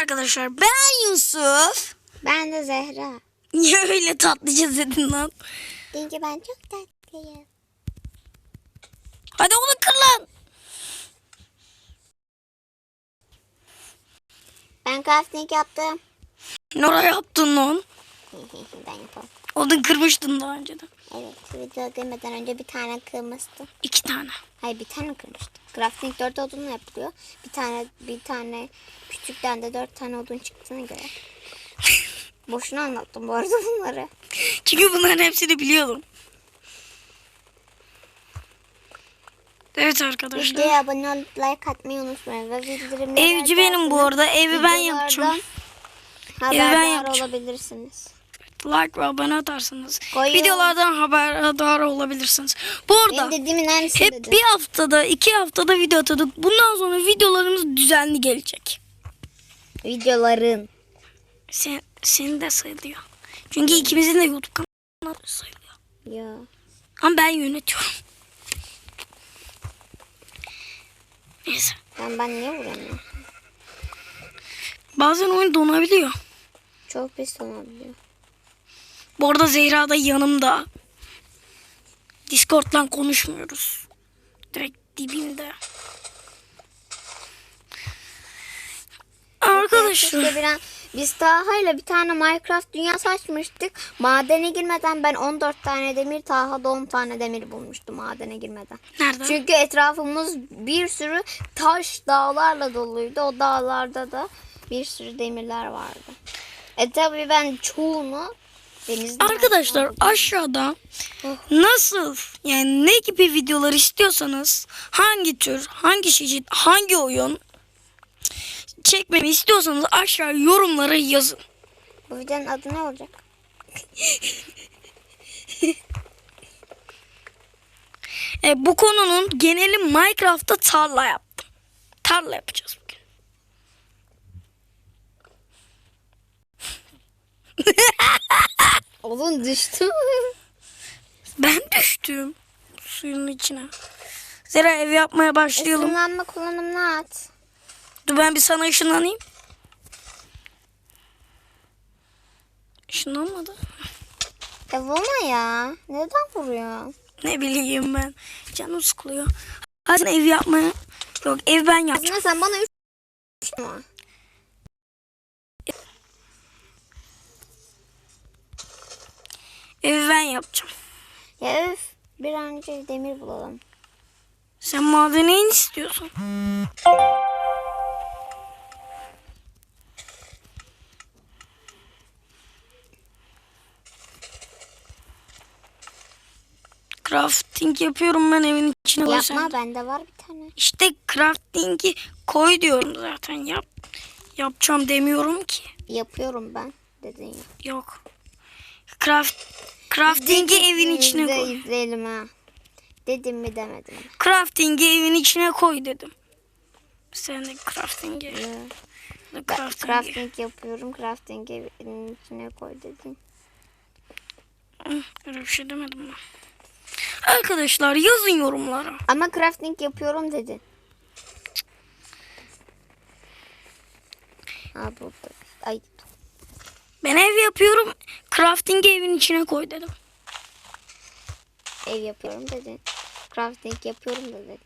arkadaşlar ben Yusuf. Ben de Zehra. Niye öyle tatlıca dedin lan? Çünkü ben çok tatlıyım. Hadi onu kır lan. Ben crafting yaptım. Ne ara yaptın lan? ben yapalım. Onu kırmıştın daha önceden. Evet video girmeden önce bir tane kırmıştım. İki tane. Hayır bir tane kırmıştım. Crafting 4 odunla yapılıyor. Bir tane bir tane küçükten de 4 tane odun çıktığına göre. Boşuna anlattım bu arada bunları. Çünkü bunların hepsini biliyordum. Evet arkadaşlar. Videoya abone olup like atmayı unutmayın. Ve bildirimleri Evci benim bu arada. Evi ben yapacağım. Haberdar ben yapacağım. olabilirsiniz. Like ve abone atarsınız. Koyuyorum. Videolardan haberdar olabilirsiniz. Bu arada hep dedi. bir haftada iki haftada video atadık. Bundan sonra videolarımız düzenli gelecek. Videoların. Sen, senin de sayılıyor. Çünkü ikimizin de YouTube kanalı sayılıyor. Ya. Ama ben yönetiyorum. Neyse. Ben, ben niye vuramıyorum? Bazen oyun donabiliyor. Çok pis olabiliyor. Bu arada Zehra da yanımda. Discord'dan konuşmuyoruz. Direkt dibinde. Arkadaşlar. Keşke bir an- biz Taha'yla bir tane Minecraft dünyası açmıştık. Madene girmeden ben 14 tane demir, Taha da 10 tane demir bulmuştu madene girmeden. Nerede? Çünkü etrafımız bir sürü taş dağlarla doluydu. O dağlarda da bir sürü demirler vardı. E tabi ben çoğunu denizde Arkadaşlar aşağıda nasıl yani ne gibi videolar istiyorsanız hangi tür, hangi çeşit, hangi oyun çekmemi istiyorsanız aşağı yorumlara yazın. Bu videonun adı ne olacak? E, bu konunun geneli Minecraft'ta tarla yaptım. Tarla yapacağız Oğlum düştü mü? Ben düştüm suyun içine. Zera ev yapmaya başlayalım. Işınlanma kullanımını at. Dur ben bir sana ışınlanayım. Işınlanmadı. E vurma ya. Neden vuruyor? Ne bileyim ben. Canım sıkılıyor. Hadi ev yapmaya. Yok ev ben yapacağım. Sen bana 3 mu? Evi ben yapacağım. Ya öf. Bir an önce demir bulalım. Sen madene in istiyorsun. Crafting yapıyorum ben evin içine. Yapma bende var bir tane. İşte crafting'i koy diyorum zaten yap. Yapacağım demiyorum ki. Yapıyorum ben. Dedin ya. Yok. Craft crafting'i evin içine İzle- koy. İzleyelim ha. Dedim mi demedim mi? Crafting'i evin içine koy dedim. Sen de crafting'i. Ben crafting'i. crafting yapıyorum. Crafting evinin içine koy dedin. Öyle bir şey demedim ben. Arkadaşlar yazın yorumlara. Ama crafting yapıyorum dedin. Ha burada. Ay Ben ev yapıyorum. Crafting'i evin içine koy dedim. ev yapıyorum dedin. Crafting yapıyorum da dedin.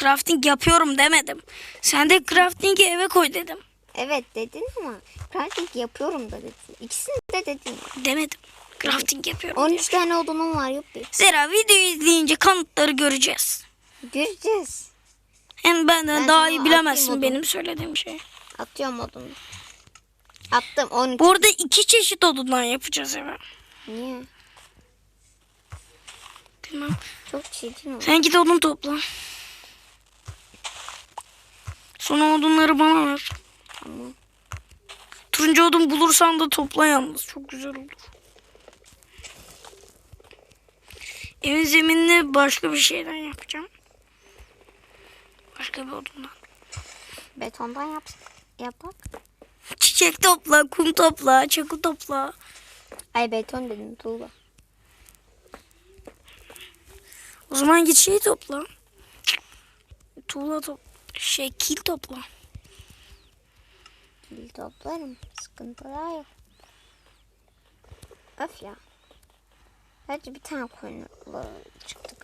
Crafting yapıyorum demedim. Sen de crafting'i eve koy dedim. Evet dedin ama crafting yapıyorum da dedin. İkisini de dedin. Demedim. Crafting yapıyorum. 13 tane odunum var yuppi. Zira videoyu izleyince kanıtları göreceğiz. Göreceğiz. Hem benden Ben daha iyi bilemezsin benim söylediğim şeyi. Atıyorum odunu. Attım 13. Bu arada iki çeşit odundan yapacağız eve. Niye? Bilmem. Çok çirkin oldu. Sen git odun topla. Sonra odunları bana ver. Tamam. Turuncu odun bulursan da topla yalnız. Çok güzel olur. Evin zeminini başka bir şeyden yapacağım. Başka bir odundan. Betondan yap yapak. Çiçek topla, kum topla, çakıl topla. Ay beton dedim tuğla. O zaman git şey topla. Tuğla top şey kil topla. Kil toplarım. Sıkıntılar yok. Öf ya. Sadece bir tane koyun çıktı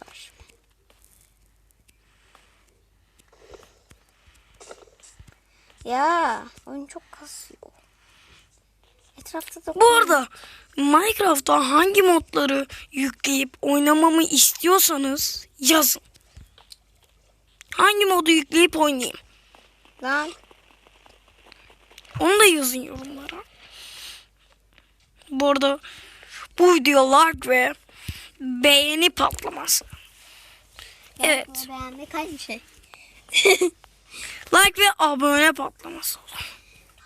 Ya oyun çok kasıyor. Etrafta da Bu arada Minecraft'ta hangi modları yükleyip oynamamı istiyorsanız yazın. Hangi modu yükleyip oynayayım? Lan Onu da yazın yorumlara. Bu arada bu video like ve beğeni patlaması. Evet. beğenmek aynı şey. Like ve abone patlaması.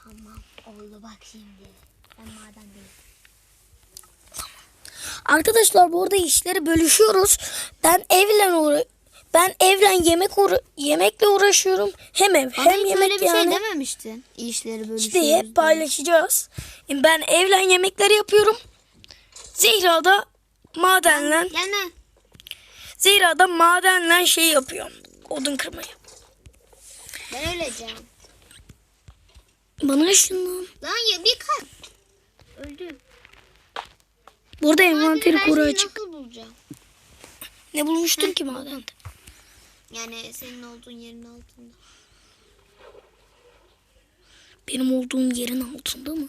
Tamam oldu bak şimdi. Ben maden değilim. Arkadaşlar bu arada işleri bölüşüyoruz. Ben evle uğra ben evlen yemek uğra yemekle uğraşıyorum. Hem ev Bana hem hiç yemek öyle bir yani. şey dememiştin. İşleri bölüşüyoruz. İşte hep paylaşacağız. Ben evlen yemekleri yapıyorum. Zehra da madenle Gelme. Zehra da madenle şey yapıyor. Odun kırmayı. Ben öleceğim. Bana ışınlan. Lan ya bir kalp. Öldüm. Burada envanteri şeyi açık. Bulacağım? Ne bulmuştun ki madende? Yani senin olduğun yerin altında. Benim olduğum yerin altında mı?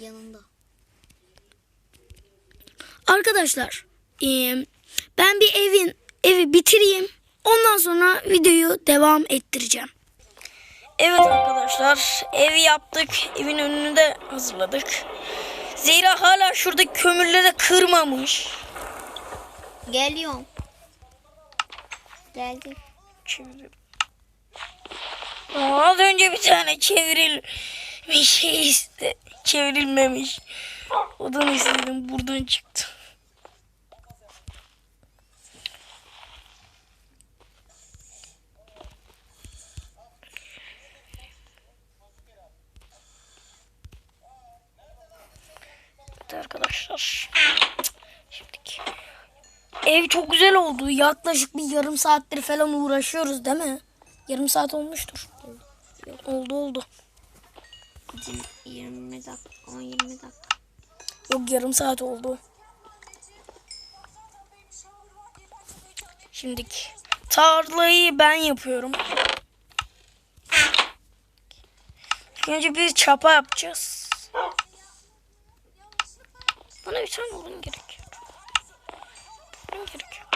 Yanında. Arkadaşlar eee, ben bir evin evi bitireyim. Ondan sonra videoyu devam ettireceğim. Evet arkadaşlar evi yaptık. Evin önünü de hazırladık. Zehra hala şuradaki kömürleri kırmamış. Geliyorum. Geldim. Çevir. Aa, Az önce bir tane çevrilmiş şey iste. Çevrilmemiş. Odan istedim buradan çıktı. Evet arkadaşlar. Şimdiki. Ev çok güzel oldu. Yaklaşık bir yarım saattir falan uğraşıyoruz değil mi? Yarım saat olmuştur. Oldu oldu. Bizim 20 dakika, 10-20 dakika. Yok yarım saat oldu. Şimdiki tarlayı ben yapıyorum. Önce bir çapa yapacağız. Bana bir tane odun gerekiyor. Odun gerekiyor.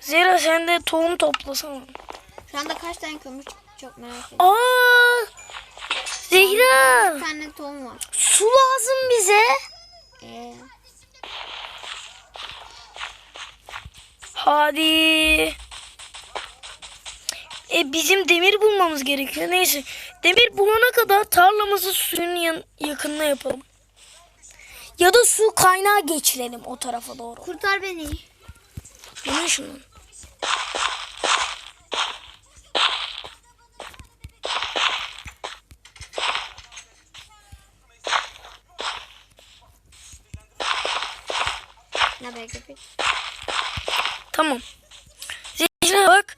Zira sen de tohum toplasana. Şu anda kaç tane kömür çok merak ediyorum. Aa! Zehra! Bir tane tohum var. Su lazım bize. Ee, Hadi. E bizim demir bulmamız gerekiyor. Neyse. Demir bulana kadar tarlamızı suyun yan- yakınına yapalım. Ya da su kaynağı geçirelim o tarafa doğru. kurtar beni. Bu ne şunun? Tamam. Zehra bak.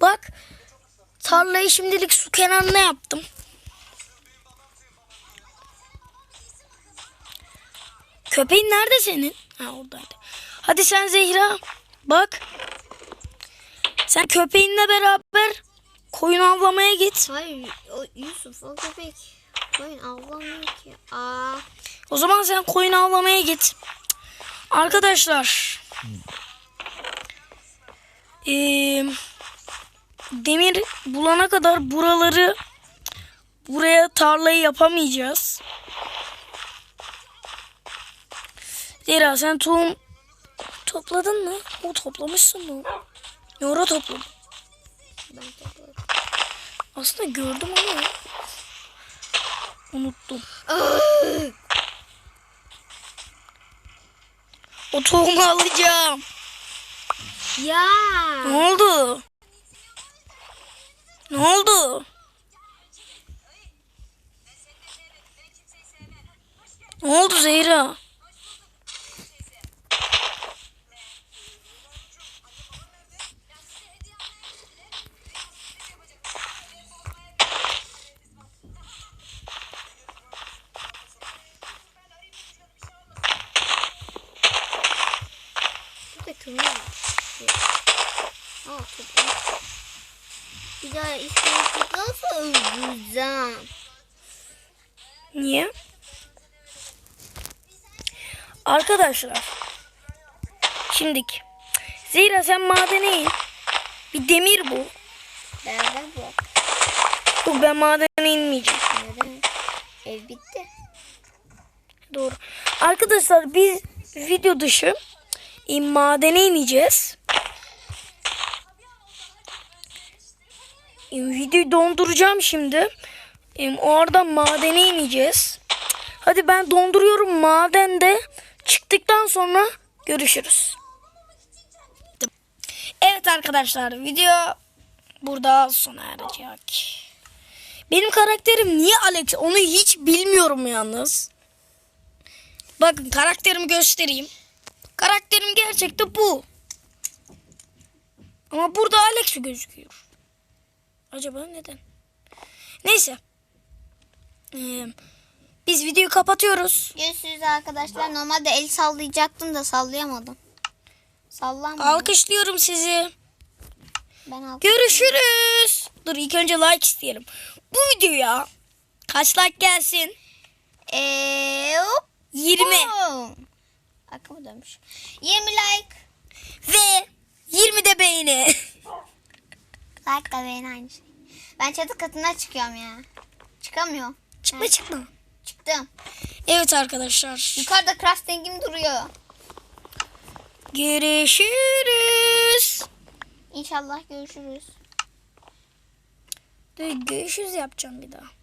Bak. Tarlayı şimdilik su kenarına yaptım. Köpeğin nerede senin? Ha oradaydı. Hadi sen Zehra. Bak. Sen köpeğinle beraber koyun avlamaya git. Hayır o Yusuf o köpek. Koyun avlamıyor ki. Aa, O zaman sen koyun avlamaya git. Arkadaşlar. eee, demir bulana kadar buraları buraya tarlayı yapamayacağız. Zira sen tohum topladın mı? O toplamışsın mı? Topladın? ben topladım. Aslında gördüm ama unuttum. O tohumu alacağım. Ya. Ne oldu? Ne oldu? Ne oldu Zehra? Şurada kömür var. Aa, kömür. Bir daha isteğe tıklarsa öldüreceğim. Niye? Arkadaşlar. Şimdiki. Zira sen madene in. Bir demir bu. Nerede bu? Yok ben madene inmeyeceğim. Neden? Ev bitti. Doğru. Arkadaşlar biz video dışı madene ineceğiz. Videoyu donduracağım şimdi. E, orada madene ineceğiz. Hadi ben donduruyorum madende. Çıktıktan sonra görüşürüz. Evet arkadaşlar video burada sona erecek. Benim karakterim niye Alex onu hiç bilmiyorum yalnız. Bakın karakterimi göstereyim. Karakterim gerçekte bu. Ama burada Alex gözüküyor. Acaba neden? Neyse. Ee, biz videoyu kapatıyoruz. Görüşürüz arkadaşlar. Normalde el sallayacaktım da sallayamadım. Sallanmadı. Alkışlıyorum sizi. Ben alkış. Görüşürüz. Dur ilk önce like isteyelim. Bu videoya kaç like gelsin? Eee hop. 20 Boom. Akımı dönmüş. 20 like. ve 20 de beğeni. Like da beğen aynı şey. Ben çatı katına çıkıyorum ya. Çıkamıyorum. çıkma çıkma. Çıktım. Evet arkadaşlar. Yukarıda crafting'im duruyor. Görüşürüz. İnşallah görüşürüz. Dur, görüşürüz yapacağım bir daha.